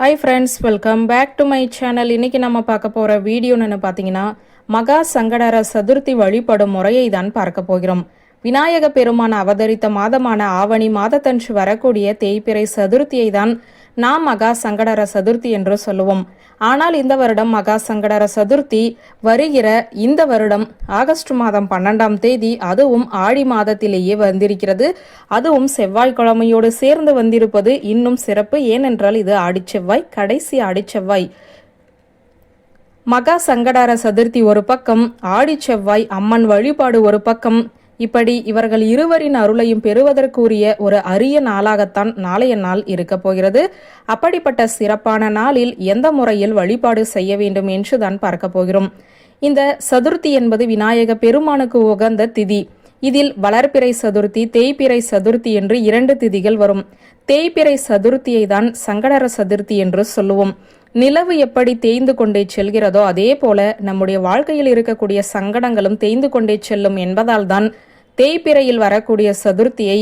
Hi friends welcome back to my channel இன்னைக்கு நம்ம பார்க்க போகிற வீடியோன்னு பார்த்தீங்கன்னா மகா சங்கடர சதுர்த்தி வழிபடும் முறையை தான் பார்க்க போகிறோம். விநாயக பெருமான் அவதரித்த மாதமான ஆவணி மாதத்தன்று வரக்கூடிய தேய்பிறை சதுர்த்தியை தான் நாம் மகா சங்கடர சதுர்த்தி என்று சொல்லுவோம். ஆனால் இந்த வருடம் மகா சங்கடர சதுர்த்தி வருகிற இந்த வருடம் ஆகஸ்ட் மாதம் பன்னெண்டாம் தேதி அதுவும் ஆடி மாதத்திலேயே வந்திருக்கிறது. அதுவும் செவ்வாய்க்கிழமையோடு சேர்ந்து வந்திருப்பது இன்னும் சிறப்பு. ஏனென்றால் இது ஆடிச்செவ்வாய் கடைசி ஆடிச்செவ்வாய். மகா சங்கடார சதுர்த்தி ஒரு பக்கம் ஆடிச்செவ்வாய் அம்மன் வழிபாடு ஒரு பக்கம் இப்படி இவர்கள் இருவரின் அருளையும் பெறுவதற்குரிய ஒரு அரிய நாளாகத்தான் நாளைய நாள் இருக்க போகிறது. அப்படிப்பட்ட சிறப்பான நாளில் எந்த முறையில் வழிபாடு செய்ய வேண்டும் என்று தான் பார்க்க போகிறோம். இந்த சதுர்த்தி என்பது விநாயக பெருமானுக்கு உகந்த திதி. இதில் வளர்பிறை சதுர்த்தி தேய்பிறை சதுர்த்தி என்று இரண்டு திதிகள் வரும். தேய்பிறை சதுர்த்தியை தான் சங்கடர சதுர்த்தி என்று சொல்லுவோம். நிலவு எப்படி தேய்ந்து கொண்டே செல்கிறதோ அதே போல நம்முடைய வாழ்க்கையில் இருக்கக்கூடிய சங்கடங்களும் தேய்ந்து கொண்டே செல்லும் என்பதால் தான் தேய்பிறையில் வரக்கூடிய சதுர்த்தியை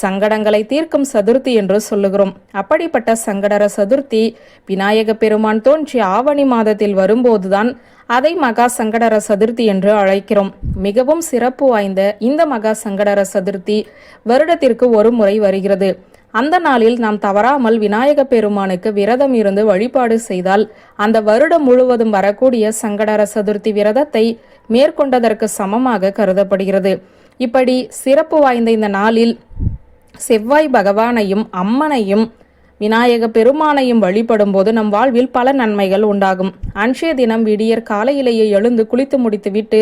சங்கடங்களை தீர்க்கும் சதுர்த்தி என்று சொல்லுகிறோம். அப்படிப்பட்ட சங்கடர சதுர்த்தி விநாயக பெருமான் தோன்றி ஆவணி மாதத்தில் வரும்போதுதான் அதை மகா சங்கடர சதுர்த்தி என்று அழைக்கிறோம். மிகவும் சிறப்பு வாய்ந்த இந்த மகா சங்கடர சதுர்த்தி வருடத்திற்கு ஒரு முறை வருகிறது. அந்த நாளில் நாம் தவறாமல் விநாயக பெருமானுக்கு விரதம் இருந்து வழிபாடு செய்தால் அந்த வருடம் முழுவதும் வரக்கூடிய சங்கடர சதுர்த்தி விரதத்தை மேற்கொண்டதற்கு சமமாக கருதப்படுகிறது. இப்படி சிறப்பு வாய்ந்த இந்த நாளில் செவ்வாய் பகவானையும் அம்மனையும் விநாயக பெருமானையும் வழிபடும் போது நம் வாழ்வில் பல நன்மைகள் உண்டாகும். அன்றைய தினம் விடியற் காலையிலேயே எழுந்து குளித்து முடித்துவிட்டு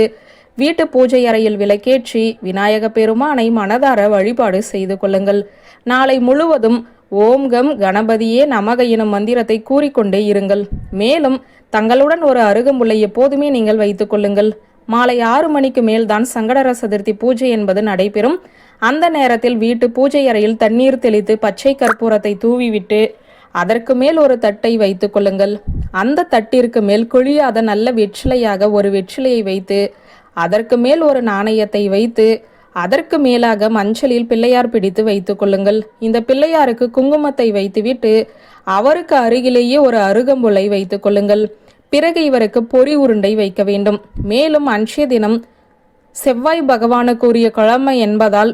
வீட்டு பூஜை அறையில் விளக்கேற்றி விநாயக பெருமானை மனதார வழிபாடு செய்து கொள்ளுங்கள். நாளை முழுவதும் ஓம் கம் கணபதியே நமக எனும் மந்திரத்தை கூறிக்கொண்டே இருங்கள். மேலும் தங்களுடன் ஒரு அருகம்புல்லை எப்போதுமே நீங்கள் வைத்துக் கொள்ளுங்கள். மாலை ஆறு மணிக்கு மேல்தான் சங்கடர சதுர்த்தி பூஜை என்பது நடைபெறும். அந்த நேரத்தில் வீட்டு பூஜை அறையில் தண்ணீர் தெளித்து பச்சை கற்பூரத்தை தூவிவிட்டு அதற்கு மேல் ஒரு தட்டை வைத்துக் கொள்ளுங்கள். அந்த தட்டிற்கு மேல் குழியாத நல்ல வெற்றிலையாக ஒரு வெற்றிலையை வைத்து அதற்கு மேல் ஒரு நாணயத்தை வைத்து அதற்கு மேலாக மஞ்சளில் பிள்ளையார் பிடித்து வைத்துக் கொள்ளுங்கள். இந்த பிள்ளையாருக்கு குங்குமத்தை வைத்துவிட்டு அவருக்கு அருகிலேயே ஒரு அருகம்புலை வைத்துக் கொள்ளுங்கள். பிறகு இவருக்கு பொறி உருண்டை வைக்க வேண்டும். மேலும் அன்றைய தினம் செவ்வாய் பகவானுக்குரிய கிழமை என்பதால்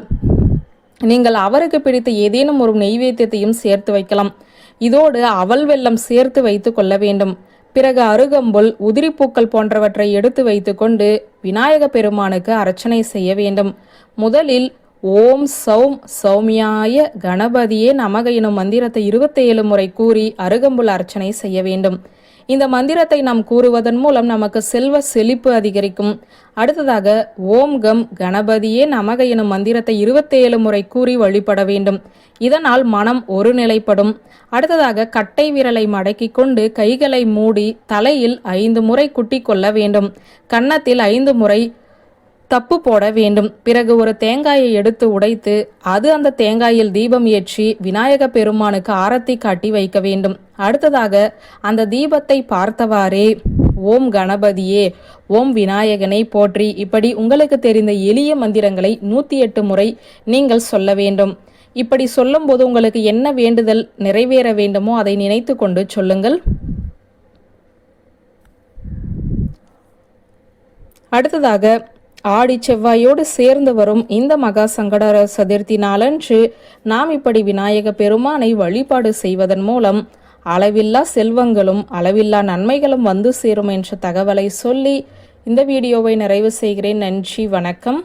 நீங்கள் அவருக்கு பிடித்த ஏதேனும் ஒரு நெய்வேத்தியத்தையும் சேர்த்து வைக்கலாம். இதோடு அவல் வெள்ளம் சேர்த்து வைத்து கொள்ள வேண்டும். பிறகு அருகம்புல் உதிரிப்பூக்கள் போன்றவற்றை எடுத்து வைத்துக்கொண்டு விநாயக பெருமானுக்கு அர்ச்சனை செய்ய வேண்டும். முதலில் ஓம் சௌம் சௌமியாய கணபதியே நமக எனும் மந்திரத்தை இருபத்தேழு முறை கூறி அருகம்புல் அர்ச்சனை செய்ய வேண்டும். இந்த மந்திரத்தை நாம் கூறுவதன் மூலம் நமக்கு செல்வ செழிப்பு அதிகரிக்கும். அடுத்ததாக ஓம் கம் கணபதியே நமக எனும் மந்திரத்தை இருபத்தேழு முறை கூறி வழிபட வேண்டும். இதனால் மனம் ஒருநிலைப்படும் அடுத்ததாக கட்டை விரலை மடக்கி கொண்டு கைகளை மூடி தலையில் ஐந்து முறை குட்டி கொள்ள வேண்டும். கன்னத்தில் ஐந்து முறை தப்பு போட வேண்டும். பிறகு ஒரு தேங்காயை எடுத்து உடைத்து அது அந்த தேங்காயில் தீபம் ஏற்றி விநாயக பெருமானுக்கு ஆரத்தி காட்டி வைக்க வேண்டும். அடுத்ததாக அந்த தீபத்தை பார்த்தவாறே ஓம் கணபதியே ஓம் விநாயகனை போற்றி இப்படி உங்களுக்கு தெரிந்த எளிய மந்திரங்களை நூத்தி எட்டு முறை நீங்கள் சொல்ல வேண்டும். இப்படி சொல்லும்போது உங்களுக்கு என்ன வேண்டுதல் நிறைவேற வேண்டுமோ அதை நினைத்து கொண்டு சொல்லுங்கள். அடுத்ததாக ஆடி செவ்வாயோடு சேர்ந்து வரும் இந்த மகா சங்கடர சதுர்த்தி நாளன்று நாம் இப்படி விநாயக பெருமானை வழிபாடு செய்வதன் மூலம் அளவில்லா செல்வங்களும் அளவில்லா நன்மைகளும் வந்து சேரும் என்ற தகவலை சொல்லி இந்த வீடியோவை நிறைவு செய்கிறேன். நன்றி வணக்கம்.